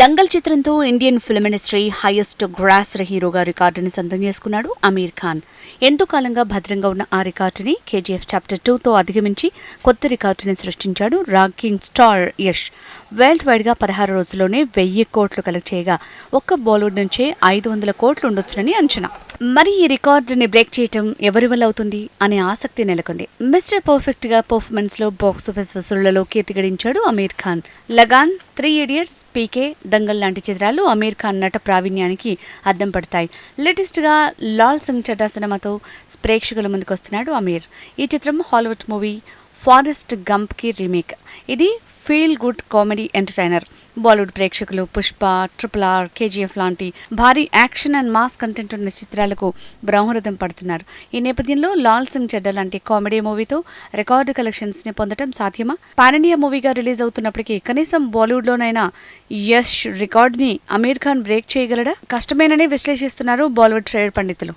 దంగల్ చిత్రంతో Indian film industry highest grosser హీరోగా రికార్డుని సొంతం చేసుకున్నాడు అమీర్ ఖాన్. ఎంతో కాలంగా భద్రంగా ఉన్న ఆ రికార్డుని కేజీఎఫ్ చాప్టర్ టూతో అధిగమించి కొత్త రికార్డుని సృష్టించాడు రాకింగ్ స్టార్ యష్. వరల్డ్ వైడ్గా పదహారు రోజుల్లోనే వెయ్యి కోట్లు కలెక్ట్ చేయగా ఒక్క బాలీవుడ్ నుంచే ఐదు వందల కోట్లు ఉండొచ్చునని అంచనా. మరి ఈ రికార్డుని బ్రేక్ చేయటం ఎవరి వల్ల అవుతుంది అనే ఆసక్తి నెలకొంది. మిస్టర్ పర్ఫెక్ట్గా పర్ఫార్మెన్స్లో బాక్స్ ఆఫీస్ వసూళ్ళలో కీర్తి గడించాడు Aamir Khan. Lagaan three idiots PK Dangal లాంటి చిత్రాలు అమీర్ ఖాన్ నట ప్రావీణ్యానికి అద్దం పడతాయి. లేటెస్ట్గా లాల్ సింగ్ చడ్డా సినిమాతో ప్రేక్షకుల ముందుకు వస్తున్నాడు అమీర్. ఈ చిత్రం హాలీవుడ్ మూవీ ఫారెస్ట్ గంప్కి రీమేక్. ఇది feel good comedy entertainer. Bollywood ప్రేక్షకులు పుష్ప ట్రిపుల్ ఆర్ కేజీఎఫ్ లాంటి భారీ యాక్షన్ అండ్ మాస్ కంటెంట్ ఉన్న చిత్రాలకు బ్రహ్మరథం పడుతున్నారు. ఈ నేపథ్యంలో లాల్ సింగ్ చెడ్డ లాంటి కామెడీ మూవీతో రికార్డు కలెక్షన్స్ని పొందడం సాధ్యమా? పాన్ ఇండియా మూవీగా రిలీజ్ అవుతున్నప్పటికీ కనీసం బాలీవుడ్ లోనైనా యష్ రికార్డ్ని అమీర్ ఖాన్ బ్రేక్ చేయగలడా? కష్టమేనని విశ్లేషిస్తున్నారు బాలీవుడ్ ట్రేడ్ పండితులు.